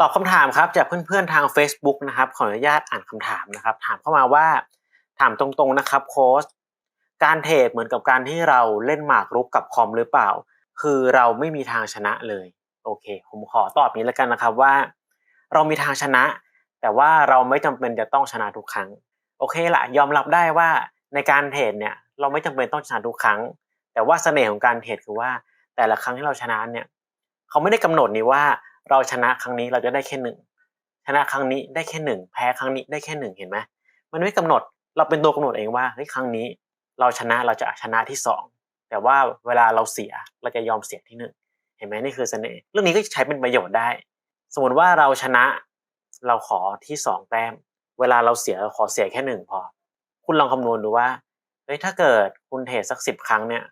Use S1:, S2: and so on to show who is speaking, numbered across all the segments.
S1: ตอบคำถามครับจากเพื่อนๆทาง Facebook นะครับขออนุญาตอ่านคำถามนะครับ ถามเข้ามาว่า ถามตรงๆนะครับโค้ชการเทรดเหมือนกับการที่เราเล่นหมากรุกกับคอมหรือเปล่า คือเราไม่มีทางชนะเลยโอเค ผมขอตอบนี้แล้วกันนะครับว่า เรามีทางชนะ แต่ว่าเราไม่จำเป็นจะต้องชนะทุกครั้ง โอเคละยอมรับได้ว่าในการเทรดเนี่ยเราไม่จำเป็นต้องชนะทุกครั้ง แต่ว่าเสน่ห์ของการเทรดคือว่าแต่ละครั้งที่เราชนะเนี่ยเขาไม่ได้กำหนดนี่ว่า เราชนะครั้งนี้เราจะได้แค่หนึ่งชนะครั้งนี้ได้แค่หนึ่งแพ้ครั้งนี้ได้แค่หนึ่งเห็นไหมมันไม่กำหนดเราเป็นตัวกำหนดเองว่าเฮ้ยครั้งนี้ เราชนะเราจะชนะที่สองแต่ว่าเวลาเราเสียเราจะยอมเสียที่หนึ่งเห็นไหมนี่คือเสน่ห์เรื่องนี้ก็ใช้เป็นประโยชน์ได้ สมมติว่าเราชนะเราขอที่สองแต้ม เวลาเราเสียเราขอเสียแค่หนึ่งพอ คุณลองคำนวณดูว่าเฮ้ยถ้าเกิดคุณเทรดสักสิบครั้งเนี่ย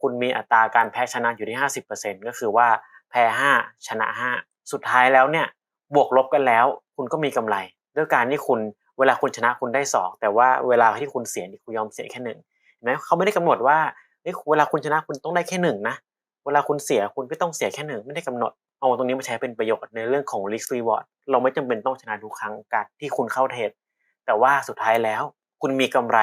S1: คุณมีอัตราการแพ้ชนะอยู่ที่ห้าสิบเปอร์เซ็นก็คือว่าแพ้ห้าชนะห้า สุดท้ายแล้วเนี่ยบวกลบกันแล้ว คุณก็มีกำไรด้วยการที่คุณเวลาคุณชนะคุณได้สองแต่ว่าเวลาที่คุณเสียนี่คุณยอมเสียแค่หนึ่งเห็นไหมเขาไม่ได้กำหนดว่าเฮ้ยเวลาคุณชนะคุณต้องได้แค่หนึ่งนะเวลาคุณเสียคุณก็ต้องเสียแค่หนึ่งไม่ได้กำหนดเอาตรงนี้มาใช้เป็นประโยชน์ในเรื่องของ risk reward เราไม่จำเป็นต้องชนะทุกครั้งการที่คุณเข้าเทรดแต่ว่าสุดท้ายแล้ว คุณมีกำไร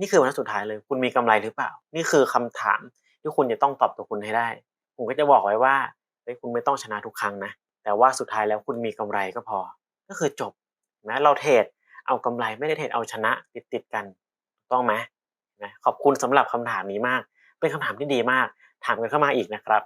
S1: นี่คือวันสุดท้ายเลย คุณมีกำไรหรือเปล่า นี่คือคำถามที่คุณจะต้องตอบตัวคุณให้ได้ ผมก็จะบอกไว้ว่าเฮ้ยคุณไม่ต้องชนะทุกครั้งนะ แต่ว่าสุดท้ายแล้วคุณมีกำไรก็พอ ก็คือจบนะเราเทรดเอากำไรไม่ได้เทรดเอาชนะติดติดกันถูกต้องไหมนะขอบคุณสำหรับคำถามนี้มาก เป็นคำถามที่ดีมาก ถามกันเข้ามาอีกนะครับ